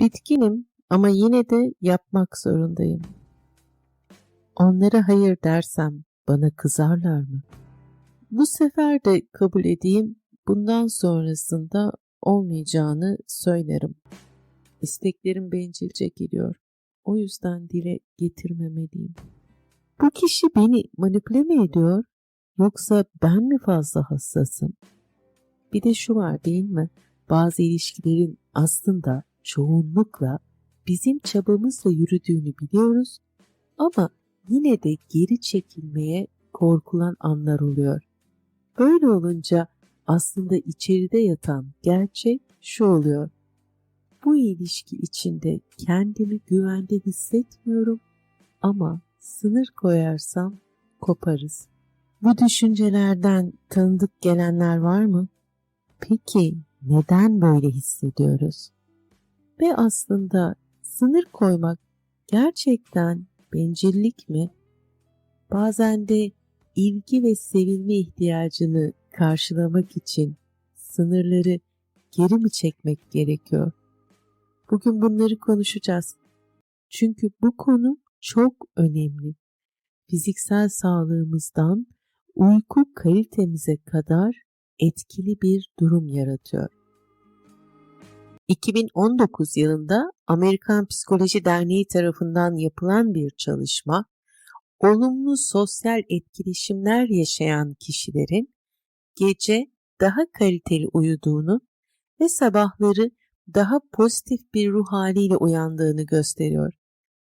Bitkinim ama yine de yapmak zorundayım. Onlara hayır dersem bana kızarlar mı? Bu sefer de kabul edeyim, bundan sonrasında olmayacağını söylerim. İsteklerim bencilce geliyor. O yüzden dile getirmemeliyim. Bu kişi beni manipüle mi ediyor? Yoksa ben mi fazla hassasım? Bir de şu var değil mi? Bazı ilişkilerin aslında çoğunlukla bizim çabamızla yürüdüğünü biliyoruz ama yine de geri çekilmeye korkulan anlar oluyor. Böyle olunca aslında içeride yatan gerçek şu oluyor. Bu ilişki içinde kendimi güvende hissetmiyorum ama sınır koyarsam koparız. Bu düşüncelerden tanıdık gelenler var mı? Peki neden böyle hissediyoruz? Ve aslında sınır koymak gerçekten bencillik mi? Bazen de ilgi ve sevilme ihtiyacını karşılamak için sınırları geri mi çekmek gerekiyor? Bugün bunları konuşacağız. Çünkü bu konu çok önemli. Fiziksel sağlığımızdan uyku kalitemize kadar etkili bir durum yaratıyor. 2019 yılında Amerikan Psikoloji Derneği tarafından yapılan bir çalışma, olumlu sosyal etkileşimler yaşayan kişilerin gece daha kaliteli uyuduğunu ve sabahları daha pozitif bir ruh haliyle uyandığını gösteriyor.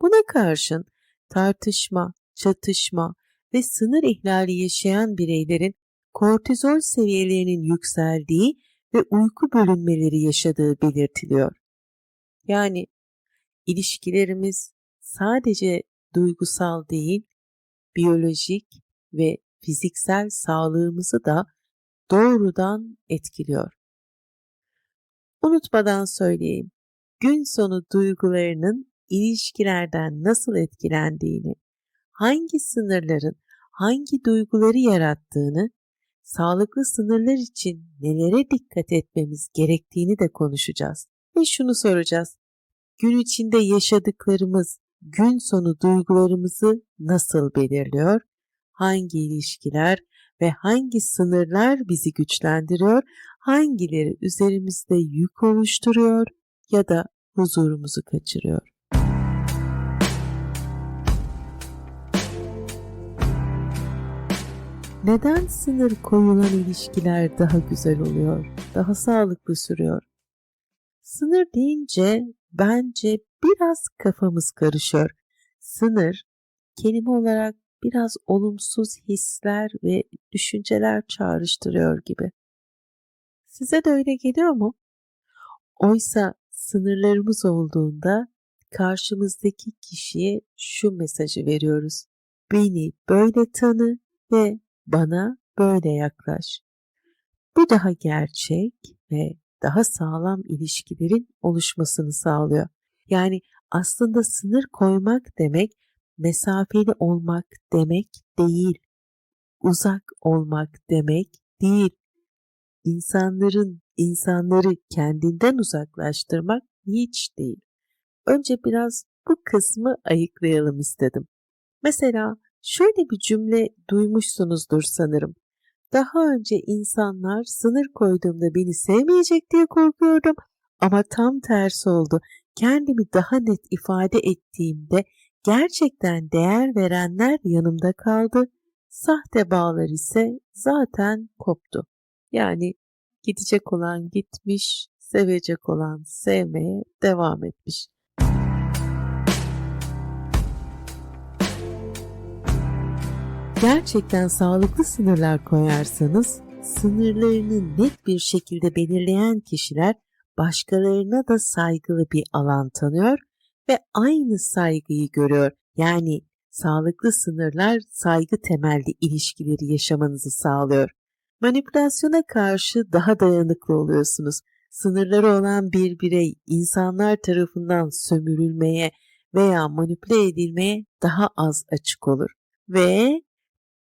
Buna karşın tartışma, çatışma ve sınır ihlali yaşayan bireylerin kortizol seviyelerinin yükseldiği ve uyku bölünmeleri yaşadığı belirtiliyor. Yani ilişkilerimiz sadece duygusal değil, biyolojik ve fiziksel sağlığımızı da doğrudan etkiliyor. Unutmadan söyleyeyim. Gün sonu duygularının ilişkilerden nasıl etkilendiğini, hangi sınırların hangi duyguları yarattığını, sağlıklı sınırlar için nelere dikkat etmemiz gerektiğini de konuşacağız. Ve şunu soracağız. Gün içinde yaşadıklarımız gün sonu duygularımızı nasıl belirliyor? Hangi ilişkiler ve hangi sınırlar bizi güçlendiriyor? Hangileri üzerimizde yük oluşturuyor ya da huzurumuzu kaçırıyor? Neden sınır koyulan ilişkiler daha güzel oluyor, daha sağlıklı sürüyor? Sınır deyince bence biraz kafamız karışıyor. Sınır kelime olarak biraz olumsuz hisler ve düşünceler çağrıştırıyor gibi. Size de öyle geliyor mu? Oysa sınırlarımız olduğunda karşımızdaki kişiye şu mesajı veriyoruz. Beni böyle tanı ve bana böyle yaklaş. Bu daha gerçek ve daha sağlam ilişkilerin oluşmasını sağlıyor. Yani aslında sınır koymak demek mesafeli olmak demek değil. Uzak olmak demek değil. İnsanların insanları kendinden uzaklaştırmak hiç değil. Önce biraz bu kısmı ayıklayalım istedim. Mesela şöyle bir cümle duymuşsunuzdur sanırım. Daha önce insanlar sınır koyduğumda beni sevmeyecek diye korkuyordum ama tam tersi oldu. Kendimi daha net ifade ettiğimde gerçekten değer verenler yanımda kaldı. Sahte bağlar ise zaten koptu. Yani gidecek olan gitmiş, sevecek olan sevmeye devam etmiş. Gerçekten sağlıklı sınırlar koyarsanız, sınırlarını net bir şekilde belirleyen kişiler başkalarına da saygılı bir alan tanıyor ve aynı saygıyı görüyor. Yani sağlıklı sınırlar saygı temelli ilişkileri yaşamanızı sağlıyor. Manipülasyona karşı daha dayanıklı oluyorsunuz. Sınırları olan bir birey insanlar tarafından sömürülmeye veya manipüle edilmeye daha az açık olur ve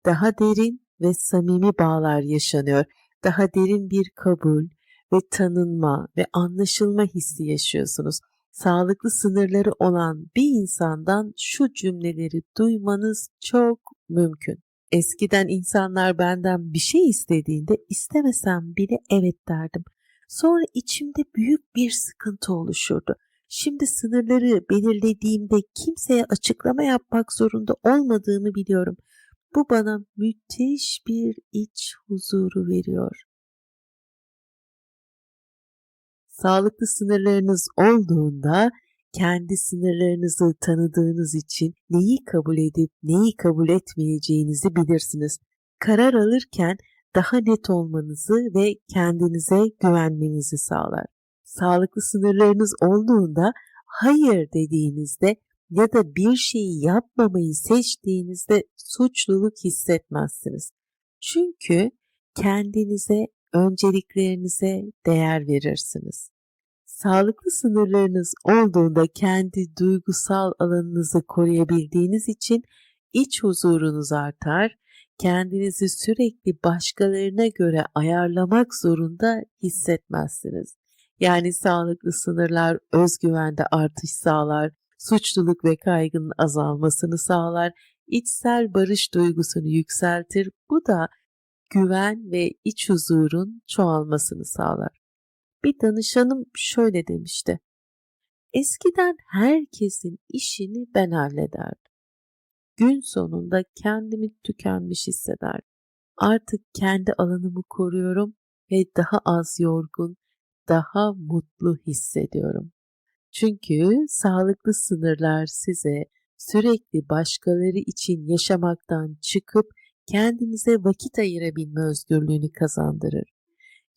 daha derin ve samimi bağlar yaşanıyor. Daha derin bir kabul ve tanınma ve anlaşılma hissi yaşıyorsunuz. Sağlıklı sınırları olan bir insandan şu cümleleri duymanız çok mümkün. Eskiden insanlar benden bir şey istediğinde istemesem bile evet derdim. Sonra içimde büyük bir sıkıntı oluşurdu. Şimdi sınırları belirlediğimde kimseye açıklama yapmak zorunda olmadığımı biliyorum. Bu bana müthiş bir iç huzuru veriyor. Sağlıklı sınırlarınız olduğunda kendi sınırlarınızı tanıdığınız için neyi kabul edip neyi kabul etmeyeceğinizi bilirsiniz. Karar alırken daha net olmanızı ve kendinize güvenmenizi sağlar. Sağlıklı sınırlarınız olduğunda hayır dediğinizde ya da bir şeyi yapmamayı seçtiğinizde suçluluk hissetmezsiniz. Çünkü kendinize, önceliklerinize değer verirsiniz. Sağlıklı sınırlarınız olduğunda kendi duygusal alanınızı koruyabildiğiniz için iç huzurunuz artar, kendinizi sürekli başkalarına göre ayarlamak zorunda hissetmezsiniz. Yani sağlıklı sınırlar özgüvende artış sağlar, suçluluk ve kaygının azalmasını sağlar, içsel barış duygusunu yükseltir. Bu da güven ve iç huzurun çoğalmasını sağlar. Bir danışanım şöyle demişti. Eskiden herkesin işini ben hallederdim. Gün sonunda kendimi tükenmiş hissederdim. Artık kendi alanımı koruyorum ve daha az yorgun, daha mutlu hissediyorum. Çünkü sağlıklı sınırlar size sürekli başkaları için yaşamaktan çıkıp kendinize vakit ayırabilme özgürlüğünü kazandırır.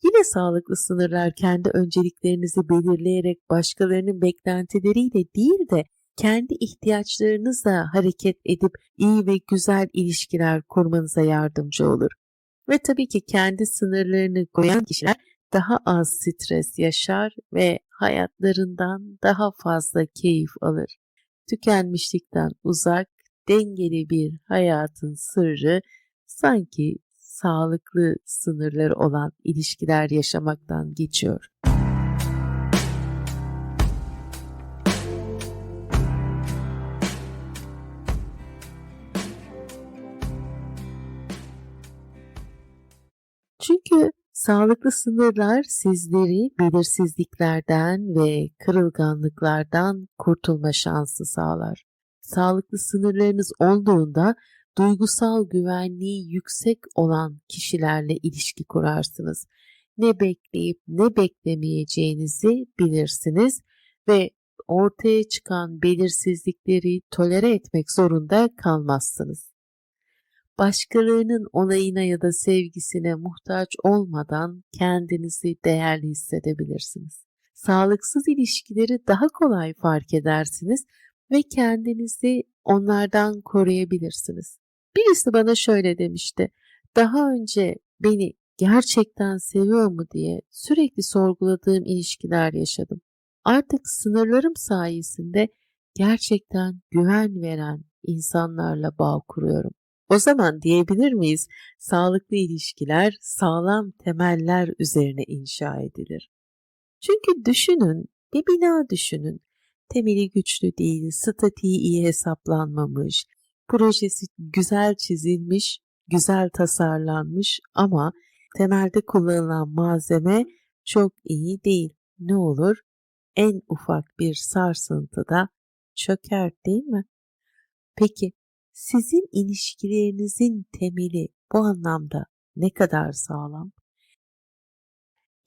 Yine sağlıklı sınırlar kendi önceliklerinizi belirleyerek başkalarının beklentileriyle değil de kendi ihtiyaçlarınızla hareket edip iyi ve güzel ilişkiler kurmanıza yardımcı olur. Ve tabii ki kendi sınırlarını koyan kişiler daha az stres yaşar ve hayatlarından daha fazla keyif alır. Tükenmişlikten uzak, dengeli bir hayatın sırrı sanki sağlıklı sınırları olan ilişkiler yaşamaktan geçiyor. Çünkü sağlıklı sınırlar sizleri belirsizliklerden ve kırılganlıklardan kurtulma şansı sağlar. Sağlıklı sınırlarınız olduğunda duygusal güvenliği yüksek olan kişilerle ilişki kurarsınız. Ne bekleyip ne beklemeyeceğinizi bilirsiniz ve ortaya çıkan belirsizlikleri tolere etmek zorunda kalmazsınız. Başkalarının onayına ya da sevgisine muhtaç olmadan kendinizi değerli hissedebilirsiniz. Sağlıksız ilişkileri daha kolay fark edersiniz ve kendinizi onlardan koruyabilirsiniz. Birisi bana şöyle demişti. Daha önce beni gerçekten seviyor mu diye sürekli sorguladığım ilişkiler yaşadım. Artık sınırlarım sayesinde gerçekten güven veren insanlarla bağ kuruyorum. O zaman diyebilir miyiz? Sağlıklı ilişkiler sağlam temeller üzerine inşa edilir. Çünkü düşünün, bir bina düşünün. Temeli güçlü değil, statiği iyi hesaplanmamış, projesi güzel çizilmiş, güzel tasarlanmış ama temelde kullanılan malzeme çok iyi değil. Ne olur? En ufak bir sarsıntıda çöker değil mi? Peki sizin ilişkilerinizin temeli bu anlamda ne kadar sağlam?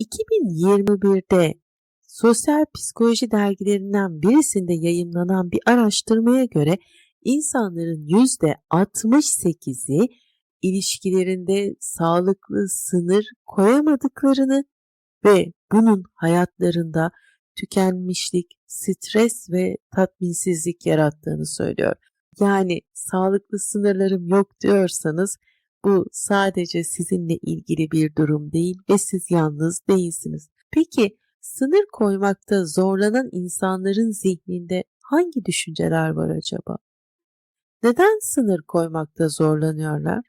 2021'de Sosyal Psikoloji dergilerinden birisinde yayınlanan bir araştırmaya göre insanların %68'i ilişkilerinde sağlıklı sınır koyamadıklarını ve bunun hayatlarında tükenmişlik, stres ve tatminsizlik yarattığını söylüyor. Yani sağlıklı sınırlarım yok diyorsanız bu sadece sizinle ilgili bir durum değil ve siz yalnız değilsiniz. Peki sınır koymakta zorlanan insanların zihninde hangi düşünceler var acaba? Neden sınır koymakta zorlanıyorlar?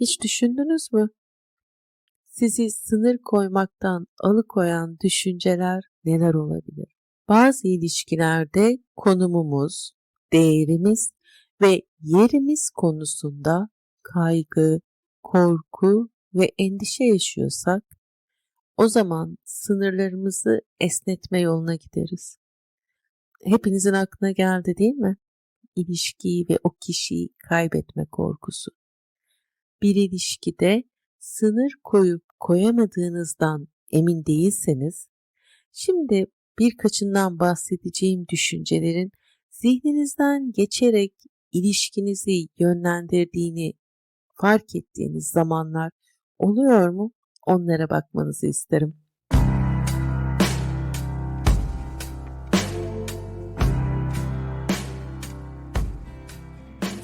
Hiç düşündünüz mü? sizi sınır koymaktan alıkoyan düşünceler neler olabilir? Bazı ilişkilerde konumumuz, değerimiz ve yerimiz konusunda kaygı, korku ve endişe yaşıyorsak o zaman sınırlarımızı esnetme yoluna gideriz. Hepinizin aklına geldi değil mi? İlişkiyi ve o kişiyi kaybetme korkusu. Bir ilişkide sınır koyup koyamadığınızdan emin değilseniz, şimdi birkaçından bahsedeceğim düşüncelerin zihninizden geçerek ilişkinizi yönlendirdiğini fark ettiğiniz zamanlar oluyor mu? Onlara bakmanızı isterim.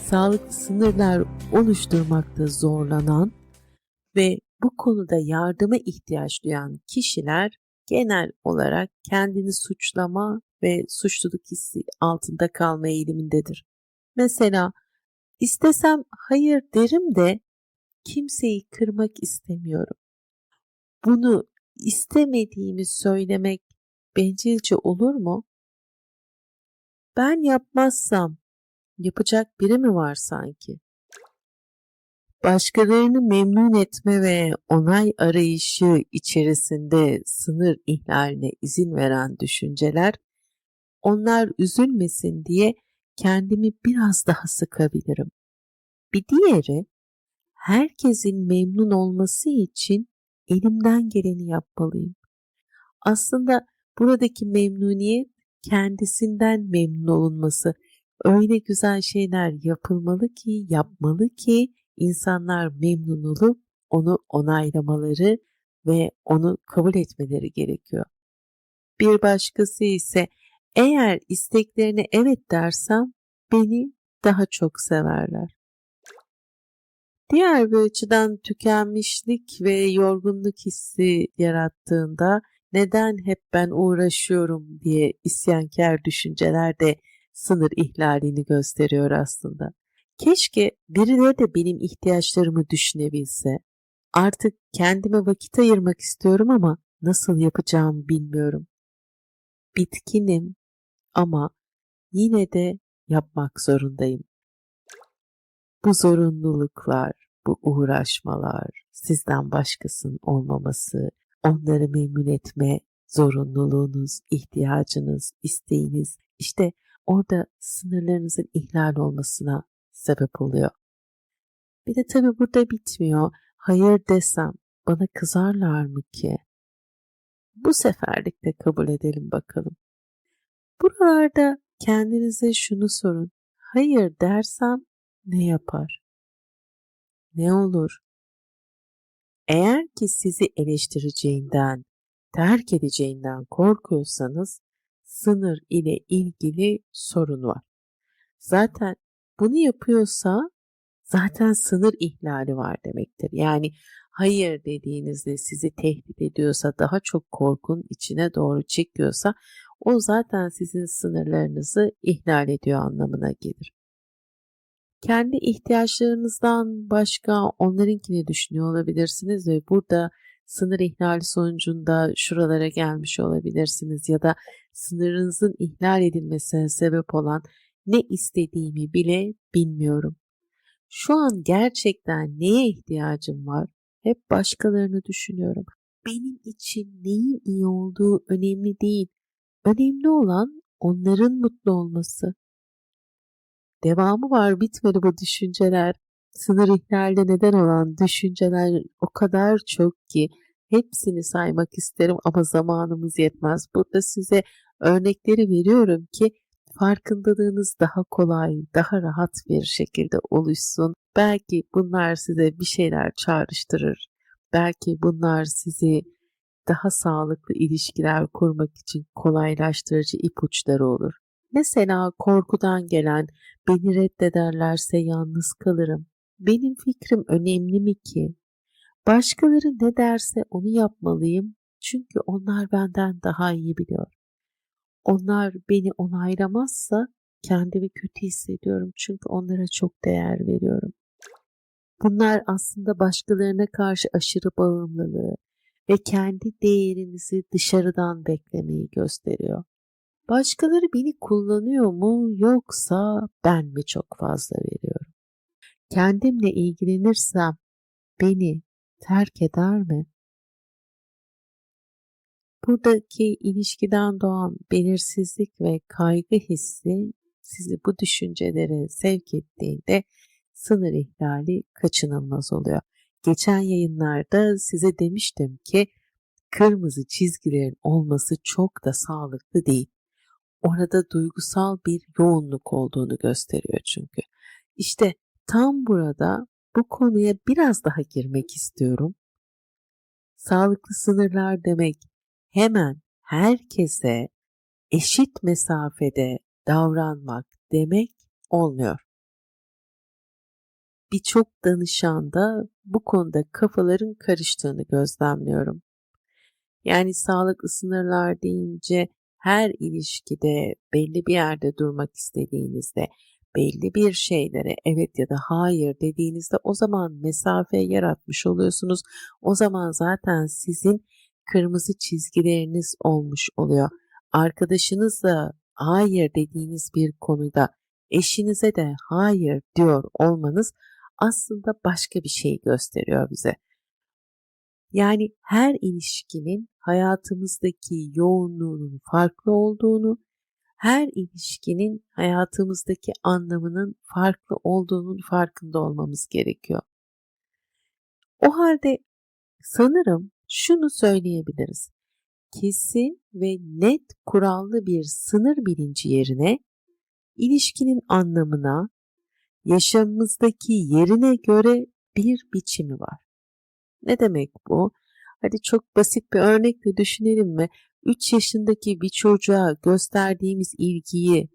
Sağlıklı sınırlar oluşturmakta zorlanan ve bu konuda yardıma ihtiyaç duyan kişiler genel olarak kendini suçlama ve suçluluk hissi altında kalma eğilimindedir. Mesela istesem hayır derim de kimseyi kırmak istemiyorum. Bunu istemediğimi söylemek bencilce olur mu? Ben yapmazsam yapacak biri mi var sanki? Başkalarını memnun etme ve onay arayışı içerisinde sınır ihlaline izin veren düşünceler, onlar üzülmesin diye kendimi biraz daha sıkabilirim. Bir diğeri, herkesin memnun olması için elimden geleni yapmalıyım. Aslında buradaki memnuniyet kendisinden memnun olunması. Öyle güzel şeyler yapılmalı ki, yapmalı ki insanlar memnun olup onu onaylamaları ve onu kabul etmeleri gerekiyor. Bir başkası ise eğer isteklerine evet dersem beni daha çok severler. Diğer bir açıdan tükenmişlik ve yorgunluk hissi yarattığında neden hep ben uğraşıyorum diye isyankar düşünceler de sınır ihlalini gösteriyor aslında. Keşke birileri de benim ihtiyaçlarımı düşünebilse. Artık kendime vakit ayırmak istiyorum ama nasıl yapacağımı bilmiyorum. Bitkinim ama yine de yapmak zorundayım. Bu zorunluluklar, bu uğraşmalar, sizden başkasının olmaması, onları memnun etme zorunluluğunuz, ihtiyacınız, isteğiniz işte orada sınırlarınızın ihlal olmasına sebep oluyor. Bir de tabii burada bitmiyor. Hayır desem bana kızarlar mı ki? Bu seferlik de kabul edelim bakalım. Buralarda kendinize şunu sorun. Hayır dersem ne yapar? Ne olur? Eğer ki sizi eleştireceğinden, terk edeceğinden korkuyorsanız sınır ile ilgili sorun var. Zaten bunu yapıyorsa zaten sınır ihlali var demektir. Yani hayır dediğinizde sizi tehdit ediyorsa, daha çok korkun içine doğru çekiyorsa o zaten sizin sınırlarınızı ihlal ediyor anlamına gelir. Kendi ihtiyaçlarınızdan başka onlarınkini düşünüyor olabilirsiniz ve burada sınır ihlali sonucunda şuralara gelmiş olabilirsiniz ya da sınırınızın ihlal edilmesine sebep olan ne istediğimi bile bilmiyorum. Şu an gerçekten neye ihtiyacım var? Hep başkalarını düşünüyorum. Benim için neyin iyi olduğu önemli değil. Önemli olan onların mutlu olması. Devamı var bitmedi bu düşünceler. Sınır ihlalde neden olan düşünceler o kadar çok ki hepsini saymak isterim ama zamanımız yetmez. Burada size örnekleri veriyorum ki farkındalığınız daha kolay, daha rahat bir şekilde oluşsun. Belki bunlar size bir şeyler çağrıştırır. Belki bunlar sizi daha sağlıklı ilişkiler kurmak için kolaylaştırıcı ipuçları olur. Mesela korkudan gelen beni reddederlerse yalnız kalırım. Benim fikrim önemli mi ki? Başkaları ne derse onu yapmalıyım çünkü onlar benden daha iyi biliyor. Onlar beni onaylamazsa kendimi kötü hissediyorum çünkü onlara çok değer veriyorum. Bunlar aslında başkalarına karşı aşırı bağımlılığı ve kendi değerinizi dışarıdan beklemeyi gösteriyor. Başkaları beni kullanıyor mu yoksa ben mi çok fazla veriyorum? Kendimle ilgilenirsem beni terk eder mi? Buradaki ilişkiden doğan belirsizlik ve kaygı hissi sizi bu düşüncelere sevk ettiğinde sınır ihlali kaçınılmaz oluyor. Geçen yayınlarda size demiştim ki kırmızı çizgilerin olması çok da sağlıklı değil. Orada duygusal bir yoğunluk olduğunu gösteriyor çünkü. İşte tam burada bu konuya biraz daha girmek istiyorum. Sağlıklı sınırlar demek hemen herkese eşit mesafede davranmak demek olmuyor. Birçok danışanda bu konuda kafaların karıştığını gözlemliyorum. Yani sağlıklı sınırlar deyince her ilişkide belli bir yerde durmak istediğinizde, belli bir şeylere evet ya da hayır dediğinizde o zaman mesafe yaratmış oluyorsunuz. O zaman zaten sizin kırmızı çizgileriniz olmuş oluyor. Arkadaşınızla hayır dediğiniz bir konuda eşinize de hayır diyor olmanız aslında başka bir şey gösteriyor bize. Yani her ilişkinin hayatımızdaki yoğunluğunun farklı olduğunu, her ilişkinin hayatımızdaki anlamının farklı olduğunun farkında olmamız gerekiyor. O halde sanırım şunu söyleyebiliriz. Kesin ve net kurallı bir sınır bilinci yerine ilişkinin anlamına, yaşamımızdaki yerine göre bir biçimi var. Ne demek bu? Hadi çok basit bir örnekle düşünelim mi? 3 yaşındaki bir çocuğa gösterdiğimiz ilgiyi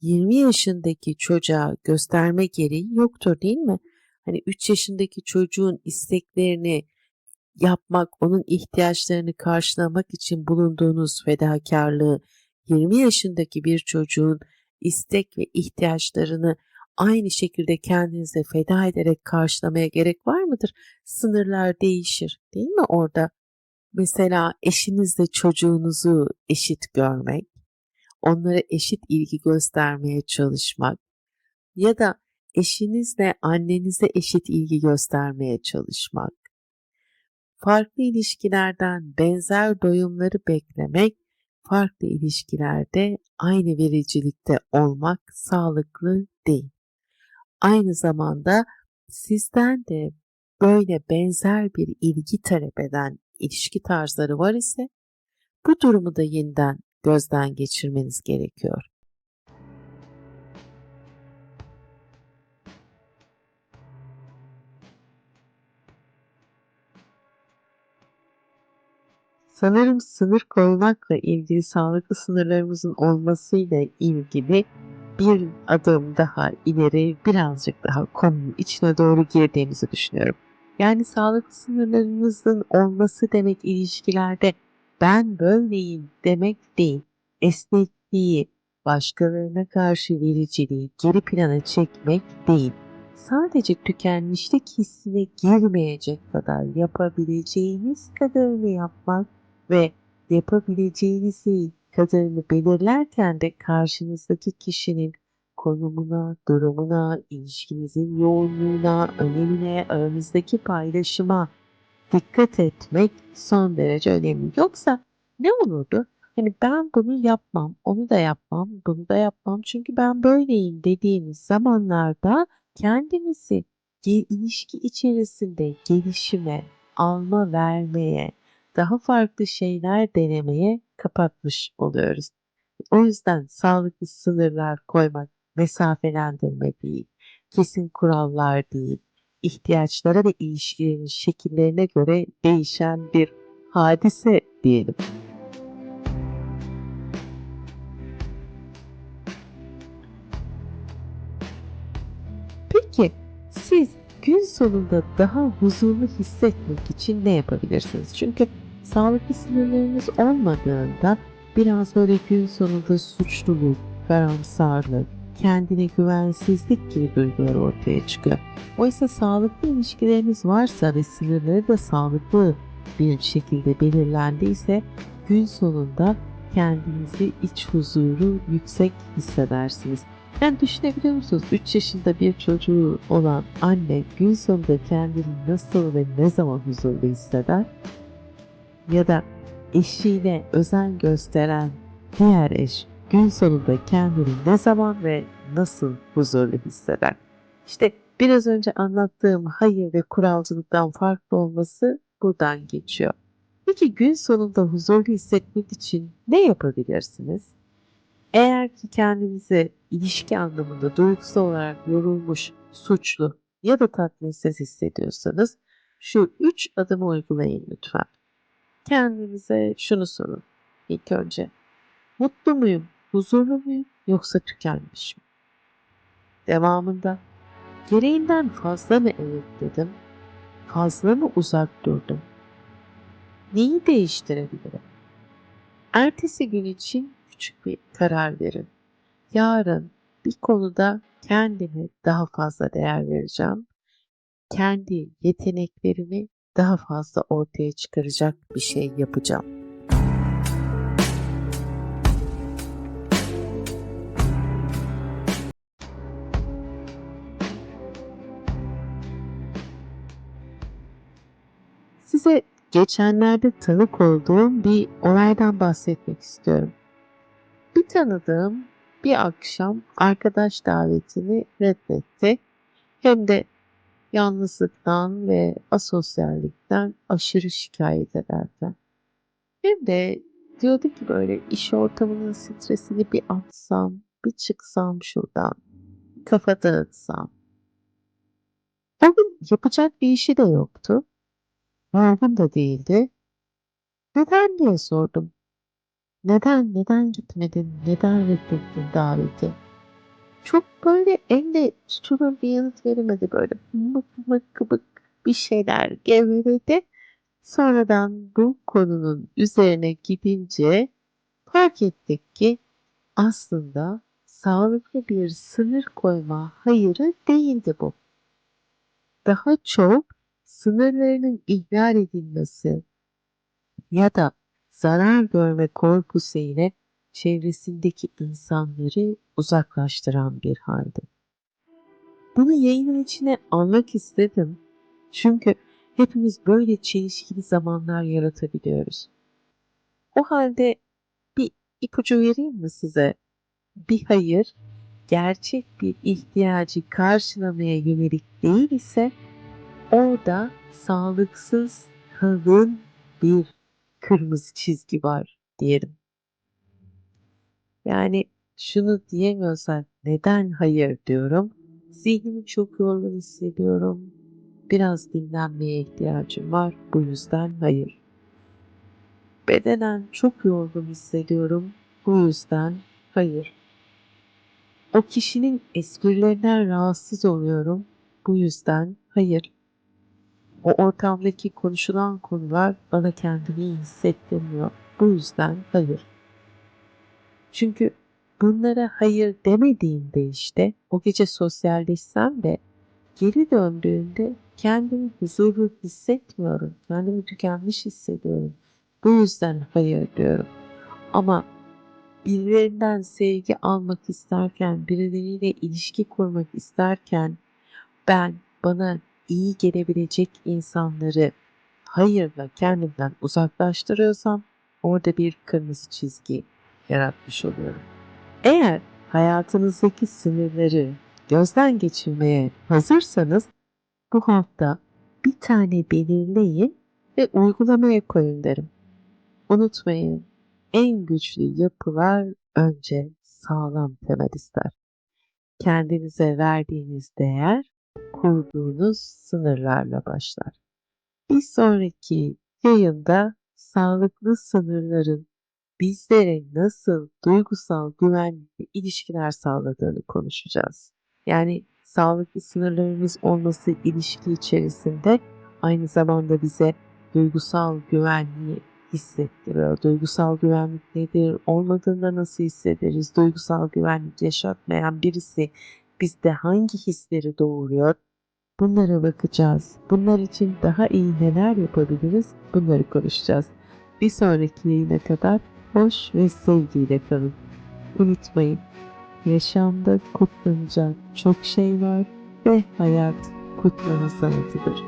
20 yaşındaki çocuğa gösterme gereği yoktur değil mi? Hani 3 yaşındaki çocuğun isteklerini yapmak, onun ihtiyaçlarını karşılamak için bulunduğunuz fedakarlığı 20 yaşındaki bir çocuğun istek ve ihtiyaçlarını aynı şekilde kendinize feda ederek karşılamaya gerek var mıdır? Sınırlar değişir değil mi orada? Mesela eşinizle çocuğunuzu eşit görmek, onlara eşit ilgi göstermeye çalışmak ya da eşinizle annenize eşit ilgi göstermeye çalışmak, farklı ilişkilerden benzer doyumları beklemek, farklı ilişkilerde aynı vericilikte olmak sağlıklı değil aynı zamanda sizden de böyle benzer bir ilgi talep eden ilişki tarzları var ise bu durumu da yeniden gözden geçirmeniz gerekiyor. Sanırım sınır koymakla ilgili sağlıklı sınırlarımızın olmasıyla ilgili bir adım daha ileri birazcık daha konunun içine doğru girdiğimizi düşünüyorum. Yani sağlıklı sınırlarımızın olması demek ilişkilerde ben böyleyim demek değil. Esnekliği, başkalarına karşı vericiliği geri plana çekmek değil. Sadece tükenmişlik hissine girmeyecek kadar yapabileceğiniz kadarını yapmak ve yapabileceğinizi kadarını belirlerken de karşınızdaki kişinin konumuna, durumuna, ilişkinizin yoğunluğuna, önemine, aranızdaki paylaşıma dikkat etmek son derece önemli. Yoksa ne olurdu? Hani ben bunu yapmam, onu da yapmam, bunu da yapmam çünkü ben böyleyim dediğiniz zamanlarda kendinizi ilişki içerisinde gelişime, alma vermeye, daha farklı şeyler denemeye kapatmış oluyoruz. O yüzden sağlıklı sınırlar koymak mesafelendirme değil, kesin kurallar değil, ihtiyaçlara ve ilişkilerin şekillerine göre değişen bir hadise diyelim. Peki siz gün sonunda daha huzurlu hissetmek için ne yapabilirsiniz? Çünkü sağlıklı sınırlarınız olmadığında biraz böyle gün sonunda suçluluk, karamsarlık, kendine güvensizlik gibi duygular ortaya çıkıyor. Oysa sağlıklı ilişkileriniz varsa ve sınırları da sağlıklı bir şekilde belirlendiyse gün sonunda kendinizi iç huzuru yüksek hissedersiniz. Yani düşünebiliyor musunuz? 3 yaşında bir çocuğu olan anne gün sonunda kendini nasıl ve ne zaman huzurlu hisseder? Ya da eşiyle özen gösteren diğer eş gün sonunda kendini ne zaman ve nasıl huzurlu hisseder? İşte biraz önce anlattığım hayır ve kuralcılıktan farklı olması buradan geçiyor. Peki gün sonunda huzurlu hissetmek için ne yapabilirsiniz? Eğer ki kendinizi ilişki anlamında duygusal olarak yorulmuş, suçlu ya da tatminsiz hissediyorsanız şu üç adımı uygulayın lütfen. Kendinize şunu sorun ilk önce. Mutlu muyum, huzurlu muyum yoksa tükenmiş mi? Devamında gereğinden fazla mı evet dedim, fazla mı uzak durdum? Neyi değiştirebilirim? Ertesi gün için küçük bir karar verin. Yarın bir konuda kendime daha fazla değer vereceğim. Kendi yeteneklerimi daha fazla ortaya çıkaracak bir şey yapacağım. Size geçenlerde tanık olduğum bir olaydan bahsetmek istiyorum. Bir tanıdığım bir akşam arkadaş davetini reddetti. Hem de yalnızlıktan ve asosyallikten aşırı şikayet ederken. Hem de diyordu ki böyle iş ortamının stresini bir atsam, bir çıksam şuradan, kafa dağıtsam. Bugün yapacak bir işi de yoktu. Yorgun da değildi. Neden diye sordum. Neden, neden gitmedin, neden reddettin daveti? Çok böyle elle tutulur bir yanıt veremedi böyle mık mık kıbık bir şeyler geveledi. Sonradan bu konunun üzerine gidince fark ettik ki aslında sağlıklı bir sınır koyma hayırı değildi bu. Daha çok sınırlarının ihlal edilmesi ya da zarar görme korkusu ile çevresindeki insanları uzaklaştıran bir haldi. Bunu yayının içine almak istedim. Çünkü hepimiz böyle çelişkili zamanlar yaratabiliyoruz. O halde bir ipucu vereyim mi size? Bir hayır, gerçek bir ihtiyacı karşılamaya yönelik değil ise orada sağlıksız, kalın bir kırmızı çizgi var diyelim. Yani şunu diyemiyorsan neden hayır diyorum. Zihnimi çok yorgun hissediyorum. Biraz dinlenmeye ihtiyacım var. Bu yüzden hayır. Bedenen çok yorgun hissediyorum. Bu yüzden hayır. O kişinin esprilerinden rahatsız oluyorum. Bu yüzden hayır. O ortamdaki konuşulan konular bana kendimi hissettirmiyor. Bu yüzden hayır. Çünkü bunlara hayır demediğimde işte o gece sosyalleşsem de geri döndüğümde kendimi huzurlu hissetmiyorum. Kendimi tükenmiş hissediyorum. Bu yüzden hayır diyorum. Ama birilerinden sevgi almak isterken, birileriyle ilişki kurmak isterken ben bana iyi gelebilecek insanları hayırla kendimden uzaklaştırıyorsam orada bir kırmızı çizgi yaratmış oluyorum. Eğer hayatınızdaki sınırları gözden geçirmeye hazırsanız bu hafta bir tane belirleyin ve uygulamaya koyun derim. Unutmayın en güçlü yapılar önce sağlam temel ister. Kendinize verdiğiniz değer kurduğunuz sınırlarla başlar. Bir sonraki yayında sağlıklı sınırların bizlere nasıl duygusal güvenli ilişkiler sağladığını konuşacağız. Yani sağlıklı sınırlarımız olması ilişki içerisinde aynı zamanda bize duygusal güvenliği hissettiriyor? Duygusal güvenlik nedir? Olmadığında nasıl hissederiz? Duygusal güvenlik yaşatmayan birisi bizde hangi hisleri doğuruyor? Bunlara bakacağız. Bunlar için daha iyi neler yapabiliriz? Bunları konuşacağız. Bir sonraki yayına kadar hoş ve sevgiyle kalın. Unutmayın, yaşamda kutlanacak çok şey var ve hayat kutlama sanatıdır.